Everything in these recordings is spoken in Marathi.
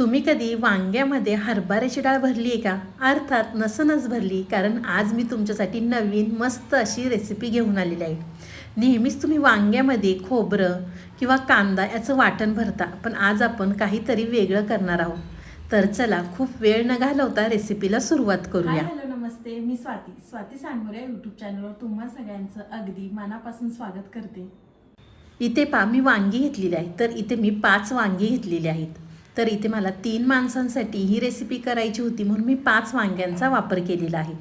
तुम्ही कधी वांग्यामध्ये हरभऱ्याची डाळ भरली आहे का? अर्थात नसनच भरली कारण आज मी तुमच्यासाठी नवीन मस्त अशी रेसिपी घेऊन आलेली आहे. नेहमीच तुम्ही वांग्यामध्ये खोबरं किंवा कांदा याचं वाटण भरता पण आज आपण काहीतरी वेगळं करणार आहोत. तर चला खूप वेळ न घालवता रेसिपीला सुरुवात करूया. हॅलो नमस्ते. मी स्वाती. स्वाती सांगोरे युट्यूब चॅनलवर तुम्हा सगळ्यांचं अगदी मनापासून स्वागत करते. इथे पा मी वांगी घेतलेली आहे. तर इथे मी पाच वांगी घेतलेली आहेत. तर इथे मला तीन माणसांसाठी ही रेसिपी करायची होती म्हणून मी पाच वांग्यांचा वापर केलेला आहे.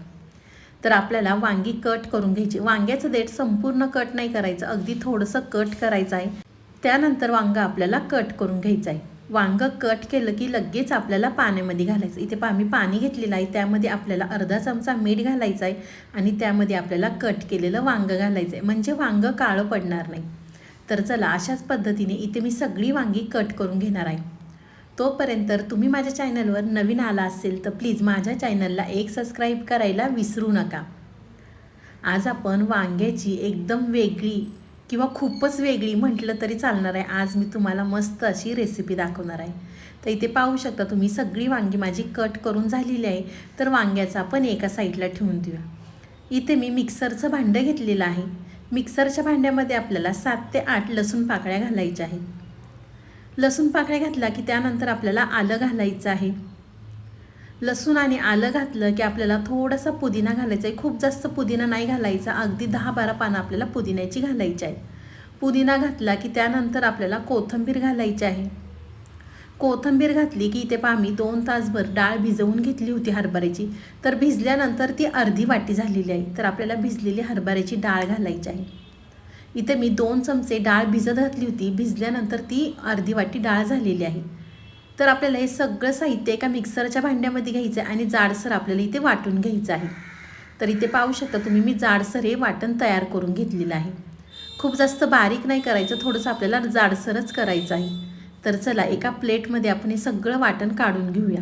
तर आपल्याला वांगी कट करून घ्यायची. वांग्याचं देठ संपूर्ण कट नाही करायचं. अगदी थोडंसं कट करायचं आहे. त्यानंतर वांगं आपल्याला कट करून घ्यायचं आहे. वांगं कट केलं की लगेच आपल्याला पाण्यामध्ये घालायचं. इथे पा मी पाणी घेतलेलं आहे. त्यामध्ये आपल्याला अर्धा चमचा मीठ घालायचं आहे आणि त्यामध्ये आपल्याला कट केलेलं वांगं घालायचं आहे. म्हणजे वांगं काळं पडणार नाही. तर चला अशाच पद्धतीने इथे मी सगळी वांगी कट करून घेणार आहे. तोपर्यंत तुम्ही माझ्या चॅनलवर नवीन आला असेल तर प्लीज माझ्या चॅनलला एक सबस्क्राईब करायला विसरू नका. आज आपण वांग्याची एकदम वेगळी किंवा खूपच वेगळी म्हटलं तरी चालणार आहे. आज मी तुम्हाला मस्त अशी रेसिपी दाखवणार आहे. तर इथे पाहू शकता तुम्ही सगळी वांगी माझी कट करून झालेली आहे. तर वांग्याचा आपण एका साईडला ठेवून देऊया. इथे मी मिक्सरचं भांडं घेतलेलं आहे. मिक्सरच्या भांड्यामध्ये आपल्याला सात ते आठ लसूण पाकळ्या घालायच्या आहेत. लसूण पाकळ्या घातला की त्यानंतर आपल्याला आलं घालायचं आहे. लसूण आणि आलं घातलं की आपल्याला थोडासा पुदिना घालायचा आहे. खूप जास्त पुदिना नाही घालायचा. अगदी दहा बारा पानं आपल्याला पुदिन्याची घालायची आहे. पुदिना घातला की त्यानंतर आपल्याला कोथिंबीर घालायची आहे. कोथिंबीर घातली की इथे पहा मी दोन तासभर डाळ भिजवून घेतली होती हरभऱ्याची. तर भिजल्यानंतर ती अर्धी वाटी झालेली आहे. तर आपल्याला भिजलेली हरभऱ्याची डाळ घालायची आहे. इथे मी दोन चमचे डाळ भिजत घातली होती. भिजल्यानंतर ती अर्धी वाटी डाळ झालेली आहे. तर आपल्याला हे सगळं साहित्य एका मिक्सरच्या भांड्यामध्ये घ्यायचं आहे आणि जाडसर आपल्याला इथे वाटून घ्यायचं आहे. तर इथे पाहू शकता तुम्ही मी जाडसर हे वाटण तयार करून घेतलेलं आहे. खूप जास्त बारीक नाही करायचं थोडंसं आपल्याला जाडसरच करायचं आहे. तर चला एका प्लेटमध्ये आपण हे सगळं वाटण काढून घेऊया.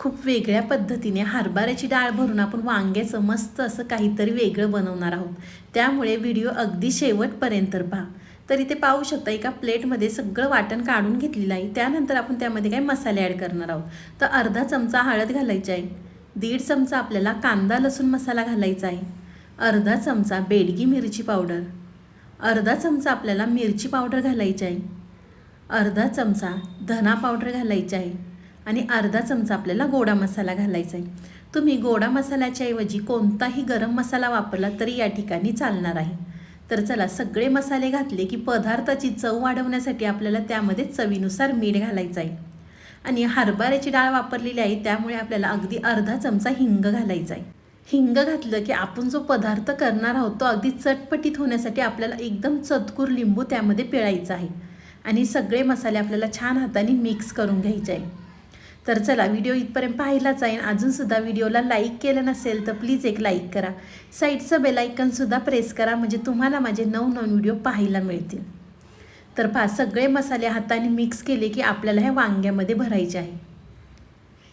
खूप वेगळ्या पद्धतीने हरभऱ्याची डाळ भरून आपण वांग्याचं मस्त असं काहीतरी वेगळं बनवणार आहोत. त्यामुळे व्हिडिओ अगदी शेवटपर्यंत पहा. तरी ते पाहू शकता एका प्लेटमध्ये सगळं वाटण काढून घेतलेलं आहे. त्यानंतर आपण त्यामध्ये काही मसाले ॲड करणार आहोत. तर अर्धा चमचा हळद घालायची आहे. दीड चमचा आपल्याला कांदा लसूण मसाला घालायचा आहे. अर्धा चमचा बेडगी मिरची पावडर. अर्धा चमचा आपल्याला मिरची पावडर घालायची आहे. अर्धा चमचा धना पावडर घालायची आहे. आणि अर्धा चमचा आपल्याला गोडा मसाला घालायचा आहे तुम्ही गोडा मसाल्याच्या ऐवजी कोणताही गरम मसाला वापरला तरी या ठिकाणी चालणार आहे. तर चला सगळे मसाले घातले की पदार्थाची चव वाढवण्यासाठी आपल्याला त्यामध्ये चवीनुसार मीठ घालायचं आहे आणि हरभऱ्याची डाळ वापरलेली आहे त्यामुळे आपल्याला अगदी अर्धा चमचा हिंग घालायचा आहे हिंग घातलं की आपण जो पदार्थ करणार आहोत तो अगदी चटपटीत होण्यासाठी आपल्याला एकदम चतकूर लिंबू त्यामध्ये पिळायचा आहे. आणि सगळे मसाले आपल्याला छान हाताने मिक्स करून घ्यायचे आहे तर चला व्हिडिओ इथपर्यंत पाहिलाच आहे. अजूनसुद्धा व्हिडिओला लाईक केलं नसेल तर प्लीज एक लाईक करा. साईडचं बेलायकनसुद्धा प्रेस करा म्हणजे तुम्हाला माझे नवनवीन व्हिडिओ पाहायला मिळतील. तर पहा सगळे मसाले हाताने मिक्स केले की आपल्याला हे वांग्यामध्ये भरायचे आहे.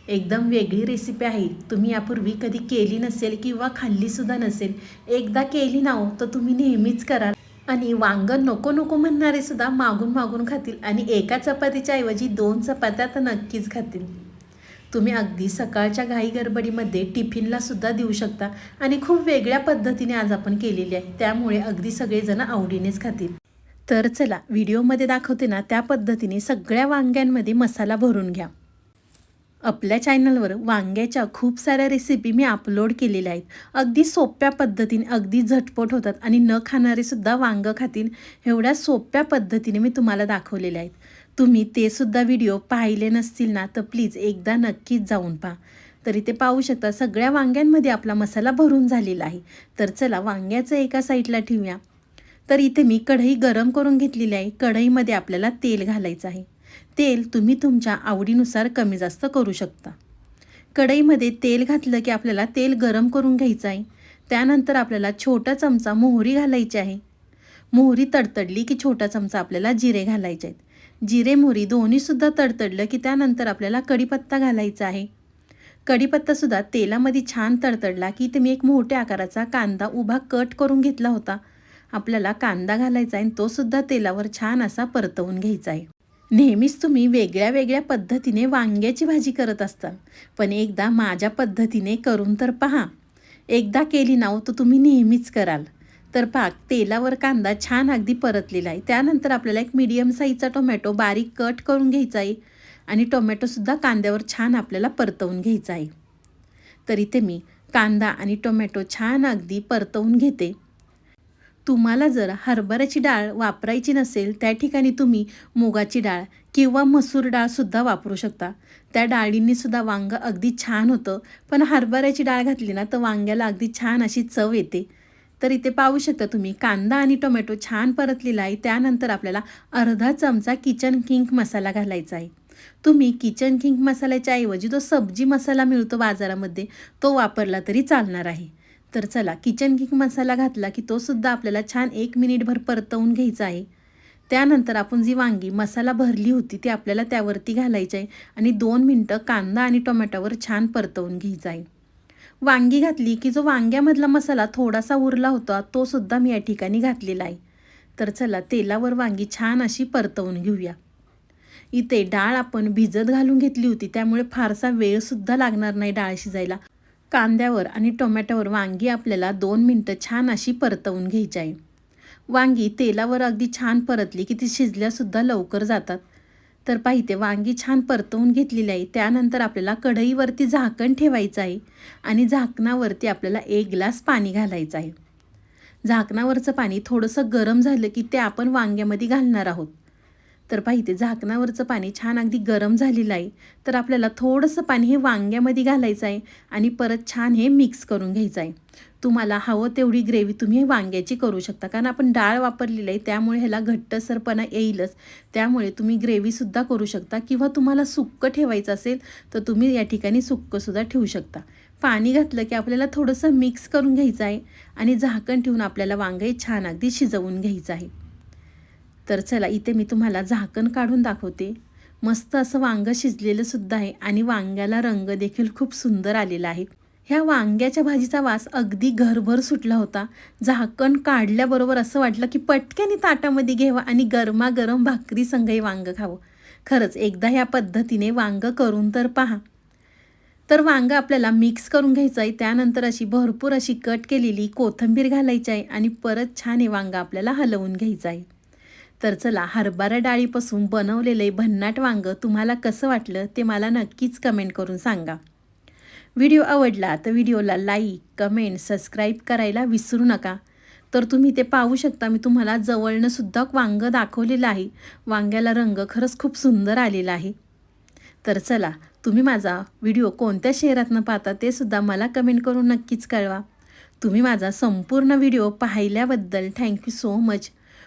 एकदम वेगळी रेसिपी आहे. तुम्ही यापूर्वी कधी केली नसेल किंवा खाल्लीसुद्धा नसेल एकदा केली ना हो तर तुम्ही नेहमीच कराल आणि वांगं नको नको म्हणणारे सुद्धा मागून मागून खातील आणि एका चपातीच्या ऐवजी दोन चपात्या तर नक्कीच खातील. तुम्ही अगदी सकाळच्या घाई गडबडीमध्ये टिफिनला सुद्धा देऊ शकता. आणि खूप वेगळ्या पद्धतीने आज आपण केलेली आहे. त्यामुळे अगदी सगळेजण आवडीनेच खातील. तर चला व्हिडिओमध्ये दाखवते ना त्या पद्धतीने सगळ्या वांग्यांमध्ये मसाला भरून घ्या. आपल्या चॅनलवर वांग्याच्या खूप साऱ्या रेसिपी मी अपलोड केलेल्या आहेत. अगदी सोप्या पद्धतीने अगदी झटपट होतात आणि न खाणारेसुद्धा वांगं खातील. एवढ्या सोप्या पद्धतीने मी तुम्हाला दाखवलेल्या आहेत. तुम्ही ते सुद्धा व्हिडिओ पाहिले नसतील ना तर प्लीज एकदा नक्कीच जाऊन पहा. तरी ते पाहू शकता सगळ्या वांग्यांमध्ये आपला मसाला भरून झालेला आहे. तर चला वांग्याचं एका साईडला ठेवूया. तर इथे मी कढई गरम करून घेतलेली आहे. कढईमध्ये आपल्याला तेल घालायचं आहे. तेल तुम्ही तुमच्या आवडीनुसार कमी जास्त करू शकता. कढईमध्ये तेल घातलं की आपल्याला तेल गरम करून घ्यायचं आहे. त्यानंतर आपल्याला छोटा चमचा मोहरी घालायची आहे. मोहरी तडतडली की छोटा चमचा आपल्याला जिरे घालायचे आहेत. जिरे मोहरी दोन्हीसुद्धा तडतडलं की त्यानंतर आपल्याला कढीपत्ता घालायचा आहे. कढीपत्तासुद्धा तेलामध्ये छान तडतडला की इथे मी एक मोठ्या आकाराचा कांदा उभा कट करून घेतला होता. आपल्याला कांदा घालायचा आहे आणि तोसुद्धा तेलावर छान असा परतवून घ्यायचा आहे. नेहमीच तुम्ही वेगळ्या वेगळ्या पद्धतीने वांग्याची भाजी करत असता पण एकदा माझ्या पद्धतीने करून तर पहा. एकदा केली नाव तर तुम्ही नेहमीच कराल. तर पाक तेलावर कांदा छान अगदी परतलेला आहे. त्यानंतर आपल्याला एक मीडियम साईजचा टोमॅटो बारीक कट करून घ्यायचा आहे आणि टोमॅटोसुद्धा कांद्यावर छान आपल्याला परतवून घ्यायचा आहे. तर इथे मी कांदा आणि टोमॅटो छान अगदी परतवून घेते. तुम्हाला जर हरभऱ्याची डाळ वापरायची नसेल त्या ठिकाणी तुम्ही मुगाची डाळ किंवा मसूर डाळसुद्धा वापरू शकता. त्या डाळींनीसुद्धा वांगं अगदी छान होतं. पण हरभऱ्याची डाळ घातली ना तर वांग्याला अगदी छान अशी चव येते. तर इथे पाहू शकता तुम्ही कांदा आणि टोमॅटो छान परतलेला आहे. त्यानंतर आपल्याला अर्धा चमचा किचन किंग मसाला घालायचा आहे. तुम्ही किचन किंग मसाल्याच्या ऐवजी जो सब्जी मसाला मिळतो बाजारामध्ये तो वापरला तरी चालणार आहे. तर चला किचन किंग मसाला घातला की तो सुद्धा आपल्याला छान एक मिनिटभर परतवून घ्यायचा आहे. त्यानंतर आपण जी वांगी मसाला भरली होती ती आपल्याला त्यावरती घालायची आहे आणि दोन मिनटं कांदा आणि टोमॅटोवर छान परतवून घ्यायचा आहे. वांगी घातली की जो वांग्यामधला मसाला थोडासा उरला होता तो सुद्धा मी या ठिकाणी घातलेला आहे. तर चला तेलावर वांगी छान अशी परतवून घेऊया. इथे डाळ आपण भिजत घालून घेतली होती त्यामुळे फारसा वेळसुद्धा लागणार नाही डाळ शिजायला. कांद्यावर आणि टोमॅटोवर वांगी आपल्याला दोन मिनटं छान अशी परतवून घ्यायची आहे. वांगी तेलावर अगदी छान परतली की ती शिजल्यासुद्धा लवकर जातात. तर पाहिते वांगी छान परतवून घेतलेली आहे. त्यानंतर आपल्याला कढईवरती झाकण ठेवायचं आहे आणि झाकणावरती आपल्याला एक ग्लास पाणी घालायचं आहे. झाकणावरचं पाणी थोडंसं गरम झालं की ते आपण वांग्यामध्ये घालणार आहोत. तर पाहिते झाकणावरचं पाणी छान अगदी गरम झालेलं आहे. तर आपल्याला थोडंसं पाणी हे वांग्यामध्ये घालायचं आहे आणि परत छान हे मिक्स करून घ्यायचं आहे. तुम्हाला हवं तेवढी ग्रेव्ही तुम्ही वांग्याची करू शकता. कारण आपण डाळ वापरलेली आहे त्यामुळे ह्याला घट्टसरपणा येईलच. त्यामुळे तुम्ही ग्रेव्हीसुद्धा करू शकता किंवा तुम्हाला सुक्कं ठेवायचं असेल तर तुम्ही या ठिकाणी सुक्कंसुद्धा ठेवू शकता. पाणी घातलं की आपल्याला थोडंसं मिक्स करून घ्यायचं आहे आणि झाकण ठेवून आपल्याला वांगे छान अगदी शिजवून घ्यायचं आहे. तर चला इथे मी तुम्हाला झाकण काढून दाखवते. मस्त असं वांगं शिजलेलं सुद्धा आहे आणि वांग्याला रंग देखील खूप सुंदर आलेला आहे. ह्या वांग्याच्या भाजीचा वास अगदी घरभर सुटला होता. झाकण काढल्याबरोबर असं वाटलं की पटक्याने ताटामध्ये घ्यावं आणि गरमागरम भाकरी संगही वांगं खावं. खरंच एकदा ह्या पद्धतीने वांगं करून तर पहा. तर वांगं आपल्याला मिक्स करून घ्यायचं आहे. त्यानंतर अशी भरपूर अशी कट केलेली कोथिंबीर घालायची आहे आणि परत छान हे वांगं आपल्याला हलवून घ्यायचं आहे. तर चला हरभरा डाळीपासून बनवलेले भन्नाट वांगं तुम्हाला कसं वाटलं ते मला नक्कीच कमेंट करून सांगा. व्हिडिओ आवडला तर व्हिडिओला लाईक कमेंट सबस्क्राईब करायला विसरू नका. तर तुम्ही ते पाहू शकता मी तुम्हाला जवळनंसुद्धा वांग वांगं दाखवलेलं आहे. वांग्याला रंग खरंच खूप सुंदर आलेला आहे. तर चला तुम्ही माझा व्हिडिओ कोणत्या शहरातनं पाहता ते सुद्धा मला कमेंट करून नक्कीच कळवा. तुम्ही माझा संपूर्ण व्हिडिओ पाहिल्याबद्दल थँक्यू सो मच